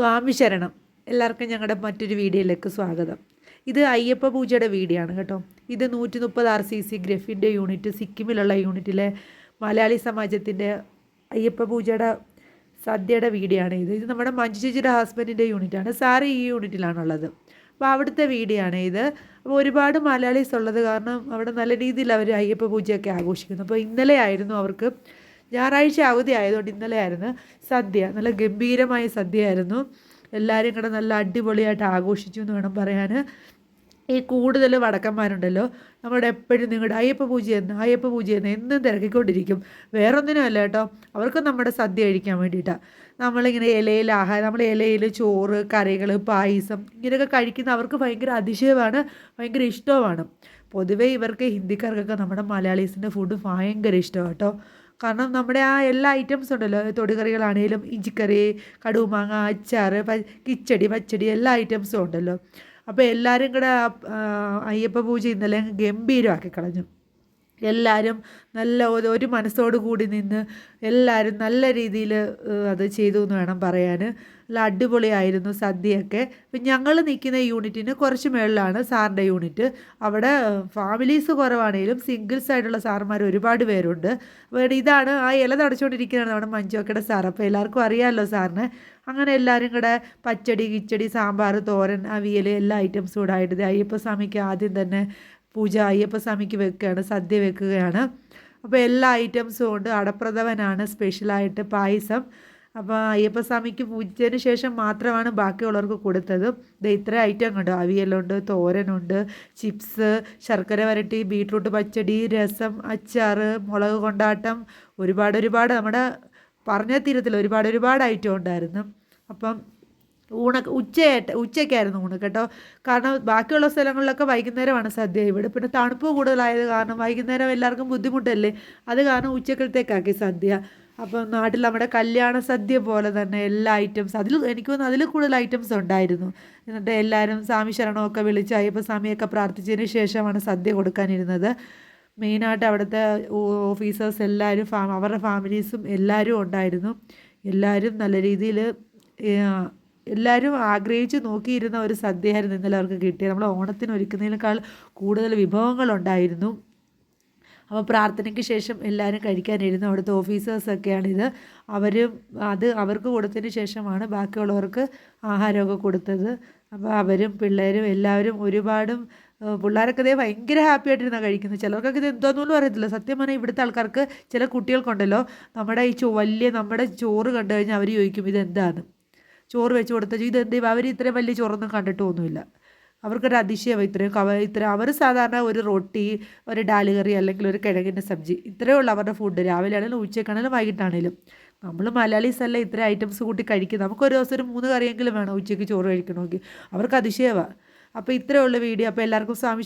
സ്വാമി ശരണം. എല്ലാവർക്കും ഞങ്ങളുടെ മറ്റൊരു വീഡിയോയിലേക്ക് സ്വാഗതം. ഇത് അയ്യപ്പ പൂജയുടെ വീഡിയോ ആണ് കേട്ടോ. ഇത് നൂറ്റി മുപ്പത് ആർ സി സി ഗ്രഫിന്റെ യൂണിറ്റ് സിക്കിമിലുള്ള യൂണിറ്റിലെ മലയാളി സമാജത്തിന്റെ അയ്യപ്പ പൂജയുടെ സദ്യയുടെ വീഡിയോ ആണ് ഇത്. ഇത് നമ്മുടെ മഞ്ജു ചേച്ചിയുടെ ഹസ്ബൻഡിന്റെ യൂണിറ്റാണ്. സാറ് ഈ യൂണിറ്റിലാണുള്ളത്. അപ്പോൾ അവിടുത്തെ വീഡിയോ ആണ് ഇത്. അപ്പോൾ ഒരുപാട് മലയാളീസ് ഉള്ളത് കാരണം അവിടെ നല്ല രീതിയിൽ അവർ അയ്യപ്പ പൂജയൊക്കെ ആഘോഷിക്കുന്നു. അപ്പോൾ ഇന്നലെ ആയിരുന്നു അവർക്ക് ഞായറാഴ്ച അവധി ആയതുകൊണ്ട് ഇന്നലെ ആയിരുന്നു സദ്യ. നല്ല ഗംഭീരമായ സദ്യയായിരുന്നു. എല്ലാവരും കൂടെ നല്ല അടിപൊളിയായിട്ട് ആഘോഷിച്ചു എന്ന് വേണം പറയാൻ. ഈ കൂടുതൽ വടക്കന്മാരുണ്ടല്ലോ നമ്മുടെ എപ്പോഴും നിങ്ങളുടെ അയ്യപ്പ പൂജ എന്ന് അയ്യപ്പ പൂജ എന്ന് എന്നും തിരക്കിക്കൊണ്ടിരിക്കും. വേറൊന്നിനും അല്ല കേട്ടോ അവർക്ക് നമ്മുടെ സദ്യ കഴിക്കാൻ വേണ്ടിയിട്ടാണ് നമ്മളിങ്ങനെ ഇലയിൽ ആഹാരം നമ്മൾ ഇലയിൽ ചോറ് കറികൾ പായസം ഇങ്ങനെയൊക്കെ കഴിക്കുന്ന അവർക്ക് ഭയങ്കര അതിശയമാണ് ഭയങ്കര ഇഷ്ടവുമാണ്. പൊതുവേ ഇവർക്ക് ഹിന്ദിക്കാർക്കൊക്കെ നമ്മുടെ മലയാളീസിന്റെ ഫുഡ് ഭയങ്കര ഇഷ്ടമാണ് കേട്ടോ. കാരണം നമ്മുടെ ആ എല്ലാ ഐറ്റംസ് ഉണ്ടല്ലോ. തൊടുകറികളാണേലും ഇഞ്ചിക്കറി കടുമാങ്ങ അച്ചാർ കിച്ചടി പച്ചടി എല്ലാ ഐറ്റംസും ഉണ്ടല്ലോ. അപ്പോൾ എല്ലാവരും കൂടെ അയ്യപ്പ പൂജ ഇന്നലെ ഗംഭീരമാക്കി കളഞ്ഞു. എല്ലാവരും നല്ല ഒരു മനസ്സോടു കൂടി നിന്ന് എല്ലാവരും നല്ല രീതിയിൽ അത് ചെയ്തു എന്ന് വേണം പറയാൻ നല്ല അടിപൊളിയായിരുന്നു സദ്യയൊക്കെ. ഇപ്പം ഞങ്ങൾ നിൽക്കുന്ന യൂണിറ്റിന് കുറച്ച് മേളിലാണ് സാറിന്റെ യൂണിറ്റ്. അവിടെ ഫാമിലീസ് കുറവാണെങ്കിലും സിംഗിൾസ് ആയിട്ടുള്ള സാറന്മാർ ഒരുപാട് പേരുണ്ട്. അപ്പോൾ ഇതാണ് ആ ഇല തടച്ചുകൊണ്ടിരിക്കുന്നതാണ് നമ്മുടെ മഞ്ചുവക്കയുടെ സാർ. അപ്പോൾ എല്ലാവർക്കും അറിയാമല്ലോ സാറിന്. അങ്ങനെ എല്ലാവരും കൂടെ പച്ചടി കിച്ചടി സാമ്പാർ തോരൻ അവിയൽ എല്ലാ ഐറ്റംസും കൂടെ ആയിട്ട് അയ്യപ്പ സ്വാമിക്ക് ആദ്യം തന്നെ പൂജ അയ്യപ്പസ്വാമിക്ക് വെക്കുകയാണ് സദ്യ വെക്കുകയാണ്. അപ്പോൾ എല്ലാ ഐറ്റംസും ഉണ്ട്. അടപ്രഥവനാണ് സ്പെഷ്യലായിട്ട് പായസം. അപ്പോൾ അയ്യപ്പസ്വാമിക്ക് പൂജിച്ചതിന് ശേഷം മാത്രമാണ് ബാക്കിയുള്ളവർക്ക് കൊടുത്തത്. ഇത് ഇത്ര ഐറ്റം കണ്ടു? അവിയലുണ്ട് തോരനുണ്ട് ചിപ്സ് ശർക്കര വരട്ടി ബീട്രൂട്ട് പച്ചടി രസം അച്ചാർ മുളക് കൊണ്ടാട്ടം. ഒരുപാട് ഒരുപാട് നമ്മുടെ പറഞ്ഞ തീരത്തിൽ ഒരുപാട് ഒരുപാട് ഐറ്റം ഉണ്ടായിരുന്നു. അപ്പം ഊണ ഉച്ചയായിട്ട് ഉച്ചയ്ക്കായിരുന്നു ഊണ് കേട്ടോ. കാരണം ബാക്കിയുള്ള സ്ഥലങ്ങളിലൊക്കെ വൈകുന്നേരമാണ് സദ്യ. ഇവിടെ പിന്നെ തണുപ്പ് കൂടുതലായത് കാരണം വൈകുന്നേരം എല്ലാവർക്കും ബുദ്ധിമുട്ടല്ലേ? അത് കാരണം ഉച്ചക്കലത്തേക്കാക്കി സദ്യ. അപ്പം നാട്ടിൽ നമ്മുടെ കല്യാണ സദ്യ പോലെ തന്നെ എല്ലാ ഐറ്റംസ് അതിൽ എനിക്ക് തോന്നുന്നു അതിൽ കൂടുതൽ ഐറ്റംസ് ഉണ്ടായിരുന്നു. എന്നിട്ട് എല്ലാവരും സ്വാമി ശരണമൊക്കെ വിളിച്ച് അയ്യപ്പ സ്വാമിയൊക്കെ പ്രാർത്ഥിച്ചതിന് ശേഷമാണ് സദ്യ കൊടുക്കാനിരുന്നത്. മെയിനായിട്ട് അവിടുത്തെ ഓഫീസേഴ്സ് എല്ലാവരും ഫാ അവരുടെ ഫാമിലീസും എല്ലാവരും ഉണ്ടായിരുന്നു. എല്ലാവരും നല്ല രീതിയിൽ എല്ലാവരും ആഗ്രഹിച്ച് നോക്കിയിരുന്ന ഒരു സദ്യയായിരുന്നു ഇന്നലെ അവർക്ക് കിട്ടിയത്. നമ്മൾ ഓണത്തിന് ഒരുക്കുന്നതിനേക്കാൾ കൂടുതൽ വിഭവങ്ങളുണ്ടായിരുന്നു അപ്പോൾ പ്രാർത്ഥനയ്ക്ക് ശേഷം എല്ലാവരും കഴിക്കാനിരുന്നു അവിടുത്തെ ഓഫീസേഴ്സൊക്കെയാണിത് അവർ അത് അവർക്ക് കൊടുത്തതിന് ശേഷമാണ് ബാക്കിയുള്ളവർക്ക് ആഹാരമൊക്കെ കൊടുത്തത്. അപ്പോൾ അവരും പിള്ളേരും എല്ലാവരും ഒരുപാടും പിള്ളേരൊക്കെ ഇതേ ഭയങ്കര ഹാപ്പി ആയിട്ടിരുന്നാണ് കഴിക്കുന്നത് ചിലർക്കൊക്കെ ഇത് എന്തോന്നൊന്നും അറിയത്തില്ല. സത്യം പറഞ്ഞാൽ ഇവിടുത്തെ ആൾക്കാർക്ക് ചില കുട്ടികൾക്കുണ്ടല്ലോ നമ്മുടെ ഈ വലിയ നമ്മുടെ ചോറ് കണ്ടു കഴിഞ്ഞാൽ അവർ ചോദിക്കും ഇതെന്താണ്? ചോറ് വെച്ച് കൊടുത്ത ഇതെന്ത് അവർ ഇത്രയും വലിയ ചോറൊന്നും കണ്ടിട്ടൊന്നുമില്ല. അവർക്കൊരു അതിശയം ഇത്രയും കവ ഇത്ര അവർ സാധാരണ ഒരു റൊട്ടി ഒരു ഡാൽ കറി അല്ലെങ്കിൽ ഒരു കിഴങ്ങിന്റെ സബ്ജി ഇത്രയേ ഉള്ളൂ അവരുടെ ഫുഡ് രാവിലെ ആണെങ്കിലും ഉച്ചക്കാണെങ്കിലും വൈകിട്ടാണെങ്കിലും. നമ്മൾ മലയാളീസ് അല്ല ഇത്ര ഐറ്റംസ് കൂട്ടി കഴിക്കും നമുക്കൊരു ദിവസം ഒരു മൂന്ന് കറിയെങ്കിലും വേണം ഉച്ചയ്ക്ക് ചോറ് കഴിക്കണമെങ്കിൽ. അവർക്ക് അതിശയമാണ് അപ്പോൾ ഇത്രയേ ഉള്ളൂ വീഡിയോ. അപ്പോൾ എല്ലാവർക്കും സ്വാമി